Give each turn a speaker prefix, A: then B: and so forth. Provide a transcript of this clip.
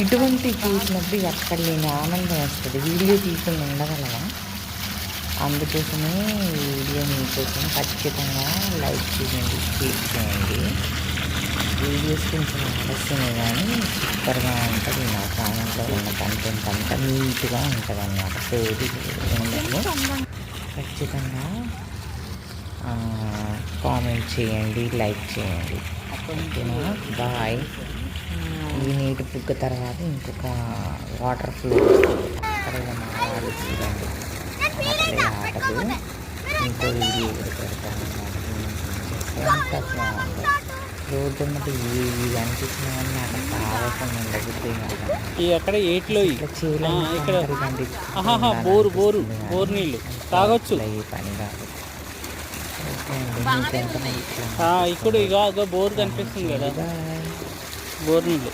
A: ఇటువంటి చూసినప్పుడు ఎక్కడ లేని ఆనందం వస్తుంది. వీడియో తీసుకుని ఉండగలవా? అందుకోసమే ఈ వీడియో మీకోసం ఖచ్చితంగా లైక్ చేయండి షేర్ చేయండి. వీడియోస్ కొంచెం ఆలస్యమే కానీ సూపర్గా ఉంటుంది. నా ఛానల్లో ఉన్న కంటెంట్ అంతా నీట్గా ఉంటుంది అన్నమాట సోది ఖచ్చితంగా కామెంట్ చేయండి లైక్ చేయండి. ఓకేనా? బాయ్ ఈ నీటి బుగ్గ తర్వాత ఇంకొక వాటర్ ఫ్లో వస్తుంది అక్కడ ఇక చూడండి. ఆటలు వీడియో కూడా పెడతాను ఎంత బాగుంది రోడ్డు మీద ఏవి కనిపించినా కానీ కావాల్సిన ఉండదు
B: ఈ అక్కడ ఏట్లో ఇవి. ఇక్కడ బోరు బోరు బోరు నీళ్ళు. తాగొచ్చు.
A: ఏ పని
B: ఇక్కడ ఇక ఇక బోరు కనిపిస్తుంది కదా.
A: బాయ్
B: బోరు నీళ్ళు